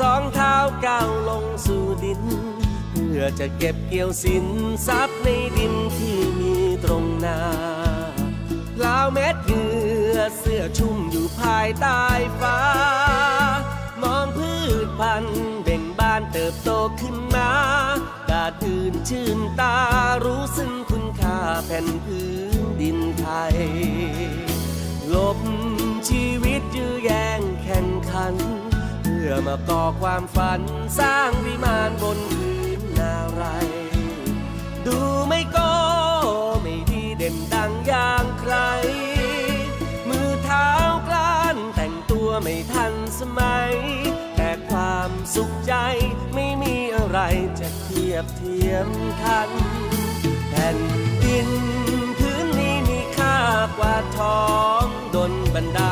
สองเท้าก้าวลงสู่ดิน เพื่อจะเก็บเกี่ยวสินทรัพย์ในดินที่มีตรงหน้าพลาวเม็ดเหงื่อเสื้อชุ่มอยู่ภายใต้ฟ้า มองพืชพันธุ์เบ่งบานเติบโตขึ้นมากาดอื่นชื่นตารู้ซึ่งคุณค่าแผ่นพื้นดินไทยลบชีวิต อมาก่อความฝันสร้างวิมานบนพื้นนาไร ดูไม่โก็ไม่ดีเด่นดังอย่างใคร มือเท้ากล้านแต่งตัวไม่ทันสมัย แต่ความสุขใจไม่มีอะไรจะเทียบเทียมทันแผ่นดินพื้นนี้มีค่ากว่าทองดนบันดา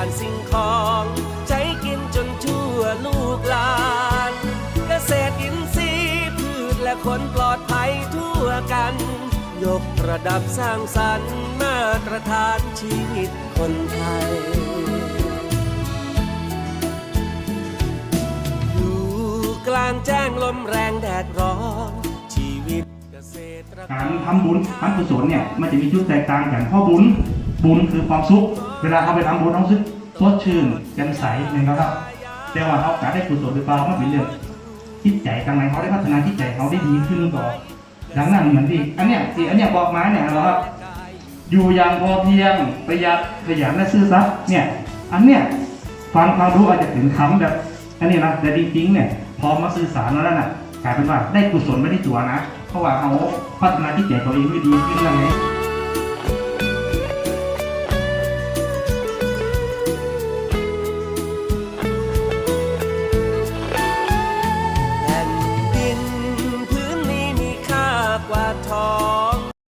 และคนปลอดภัยทั่วกัน ยกระดับสร้างสรรค์มาตรฐานชีวิตคนไทย อยู่กลางแจ้งลมแรงแดดร้อนชีวิตเกษตรกการทำบุญทำกุศลเนี่ยมันจะมีจุดแตกต่างกันเพราะบุญบุญคือความสุข เวลาเขาไปทำบุญเขาซึกสดชื่นแจ่มใสหนึ่งครับแต่ว่าเขาการได้กุศลหรือเปล่ามันเป็นเรื่อง จิตใจทางไหนเขาได้พัฒนาจิตใจเขาได้ดีขึ้นก่อนดังนั้นเหมือนที่อันเนี้ยที่อันเนี้ยบอกมาเนี่ยเราครับอยู่อย่างพอเพียงประหยัดขยันและซื่อสัตย์เนี่ย อันเนี้ยฟังความรู้อาจจะถึงคำแบบอันนี้นะแต่จริงๆเนี่ยพอมาสื่อสารแล้วน่ะกลายเป็นว่าได้กุศลไม่ได้ตัวนะเพราะว่าเขาพัฒนาจิตใจตัวเองได้ดีขึ้นแล้วไง